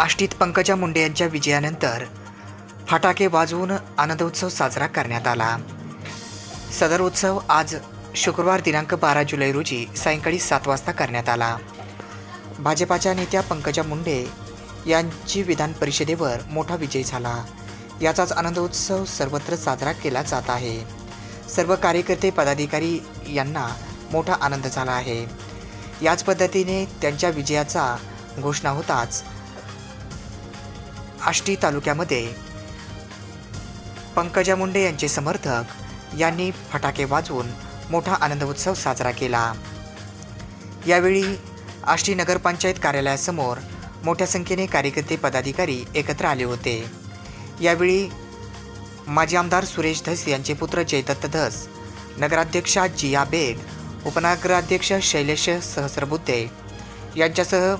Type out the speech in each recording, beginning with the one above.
आष्टीत पंकजा मुंडे यांच्या विजयानंतर फटाके वाजवून आनंदोत्सव साजरा करण्यात आला. सदर उत्सव आज शुक्रवार दिनांक बारा जुलै रोजी सायंकाळी सात वाजता करण्यात आला. भाजपाच्या नेत्या पंकजा मुंडे यांची विधान परिषदेवर मोठा विजय झाला. याचाच आनंदोत्सव सर्वत्र साजरा केला जात आहे. सर्व कार्यकर्ते पदाधिकारी यांना मोठा आनंद झाला आहे. याच पद्धतीने त्यांच्या विजयाचा घोषणा होताच आष्टी तालुक्यामध्ये. पंकजा मुंडे यांचे समर्थक यांनी फटाके वाजवून मोठा आनंद उत्सव साजरा केला. यावेळी आष्टी नगरपंचायत कार्यालयासमोर मोठ्या संख्येने कार्यकर्ते पदाधिकारी एकत्र आले होते. यावेळी माजी आमदार सुरेश धस यांचे पुत्र जयदत्त धस नगराध्यक्षा जिया बेग उपनगराध्यक्ष शैलेश सहस्रबुद्धे यांच्यासह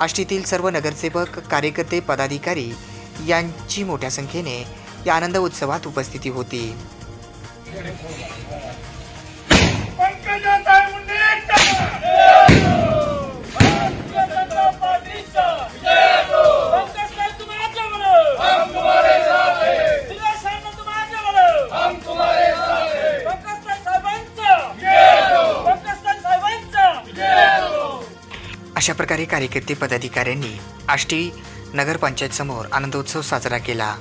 आष्टीतील सर्व नगरसेवक कार्यकर्ते पदाधिकारी यांची मोठ्या संख्येने या आनंद उत्सवात उपस्थिती होती. अशा प्रकारे कार्यकर्ते पदाधिकाऱ्यांनी आष्टी नगरपंचायत समोर आनंदोत्सव साजरा केला.